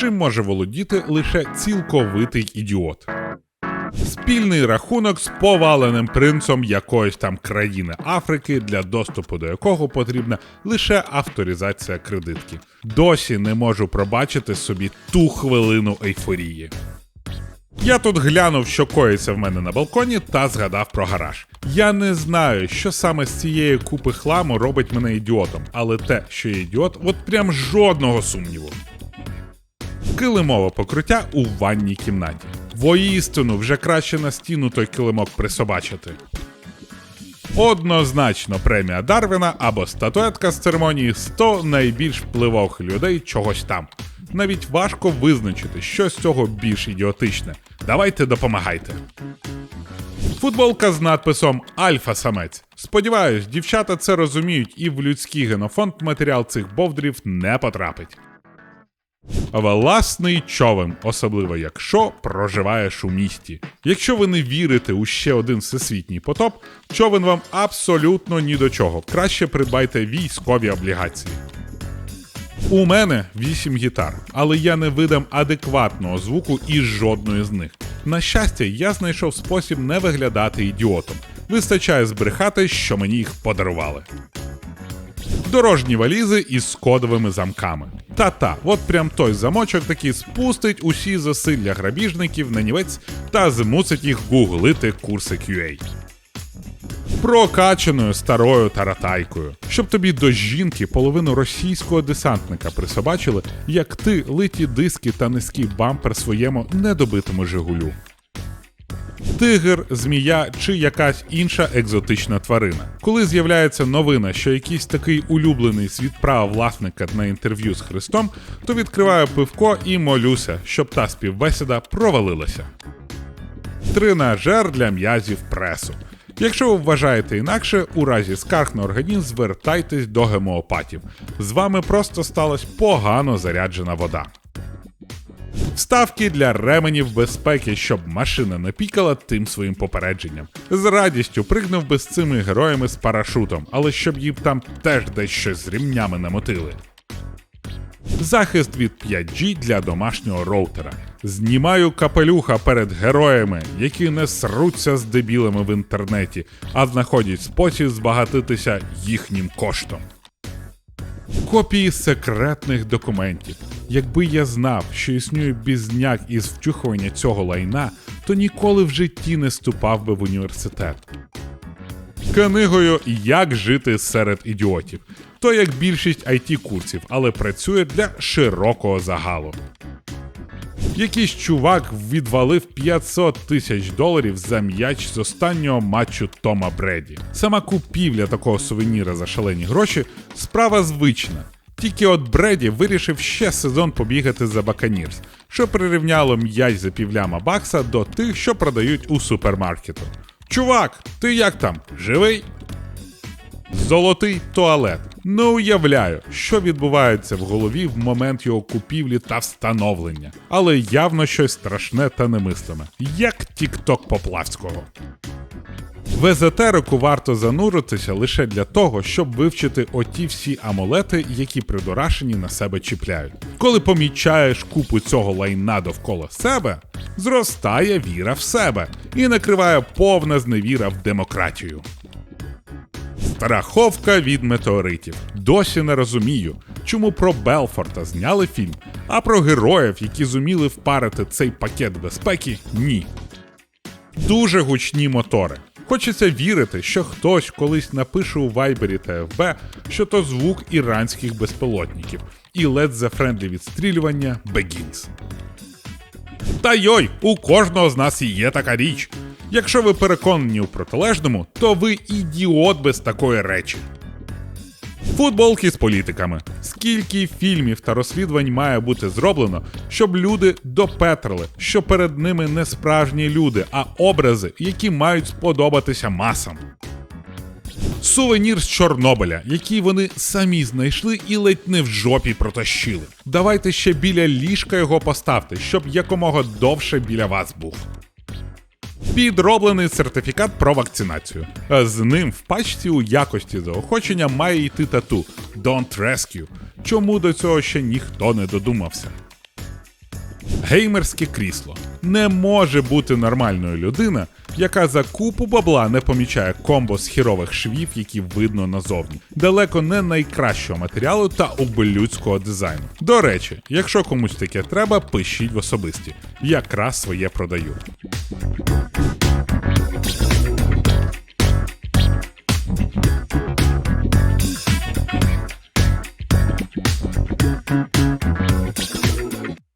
чим може володіти лише цілковитий ідіот. Спільний рахунок з поваленим принцом якоїсь там країни Африки, для доступу до якого потрібна лише авторизація кредитки. Досі не можу пробачити собі ту хвилину ейфорії. Я тут глянув, що коїться в мене на балконі, та згадав про гараж. Я не знаю, що саме з цієї купи хламу робить мене ідіотом, але те, що я ідіот, от прям жодного сумніву. Килимове покриття у ванній кімнаті. Воістину вже краще на стіну той килимок присобачити. Однозначно премія Дарвіна або статуетка з церемонії 100 найбільш впливових людей чогось там. Навіть важко визначити, що з цього більш ідіотичне. Давайте допомагайте. Футболка з надписом Альфа-самець. Сподіваюсь, дівчата це розуміють і в людський генофонд матеріал цих бовдрів не потрапить. Власний човен, особливо якщо проживаєш у місті. Якщо ви не вірите у ще один всесвітній потоп, човен вам абсолютно ні до чого. Краще придбайте військові облігації. У мене 8 гітар, але я не видам адекватного звуку із жодної з них. На щастя, я знайшов спосіб не виглядати ідіотом. Вистачає збрехати, що мені їх подарували. Дорожні валізи із кодовими замками. Та-та, от прям той замочок такий спустить усі засилля грабіжників на нівець та змусить їх гуглити курси QA. Прокачаною старою таратайкою, щоб тобі до жінки половину російського десантника присобачили, як ти литі диски та низький бампер своєму недобитому Жигулю. Тигр, змія чи якась інша екзотична тварина. Коли з'являється новина, що якийсь такий улюблений світ права власника на інтерв'ю з Христом, то відкриваю пивко і молюся, щоб та співбесіда провалилася. Тренажер для м'язів пресу. Якщо ви вважаєте інакше, у разі скарг на організм звертайтесь до гемеопатів. З вами просто сталася погано заряджена вода. Вставки для ременів безпеки, щоб машина не пікала тим своїм попередженням. З радістю пригнув би з цими героями з парашутом, але щоб їм там теж десь щось з рівнями намотили. Захист від 5G для домашнього роутера. Знімаю капелюха перед героями, які не сруться з дебілами в інтернеті, а знаходять спосіб збагатитися їхнім коштом. Копії секретних документів. Якби я знав, що існує бізняк із втюхування цього лайна, то ніколи в житті не ступав би в університет. Книгою Як жити серед ідіотів. То як більшість it курсів, але працює для широкого загалу. Якийсь чувак відвалив 500 тисяч доларів за м'яч з останнього матчу Тома Бреді. Сама купівля такого сувеніра за шалені гроші справа звична. Тільки от Бреді вирішив ще сезон побігати за Баканірс, що прирівняло м'яч за півляма бакса до тих, що продають у супермаркету. Чувак, ти як там? Живий? Золотий туалет. Не уявляю, що відбувається в голові в момент його купівлі та встановлення, але явно щось страшне та немислиме, як Тікток Поплавського. В езотерику варто зануритися лише для того, щоб вивчити оті всі амулети, які придурашені на себе чіпляють. Коли помічаєш купу цього лайна довкола себе, зростає віра в себе і накриває повна зневіра в демократію. Страховка від метеоритів. Досі не розумію, чому про Белфорта зняли фільм, а про героїв, які зуміли впарити цей пакет безпеки, ні. Дуже гучні мотори. Хочеться вірити, що хтось колись напише у Вайбері та ФБ, що то звук іранських безпілотників, і Let за Friendly відстрілювання begins. Та йой, у кожного з нас є така річ. Якщо ви переконані у протилежному, то ви ідіот без такої речі. Футболки з політиками. Скільки фільмів та розслідувань має бути зроблено, щоб люди допетрили, що перед ними не справжні люди, а образи, які мають сподобатися масам. Сувенір з Чорнобиля, який вони самі знайшли і ледь не в жопі протащили. Давайте ще біля ліжка його поставте, щоб якомога довше біля вас був. Підроблений сертифікат про вакцинацію. З ним в пачці у якості заохочення має йти тату Don't Rescue. Чому до цього ще ніхто не додумався? Геймерське крісло. Не може бути нормальною людина, яка за купу бабла не помічає комбо з хірових швів, які видно назовні. Далеко не найкращого матеріалу та ублюдського дизайну. До речі, якщо комусь таке треба, пишіть в особисті. Якраз своє продаю.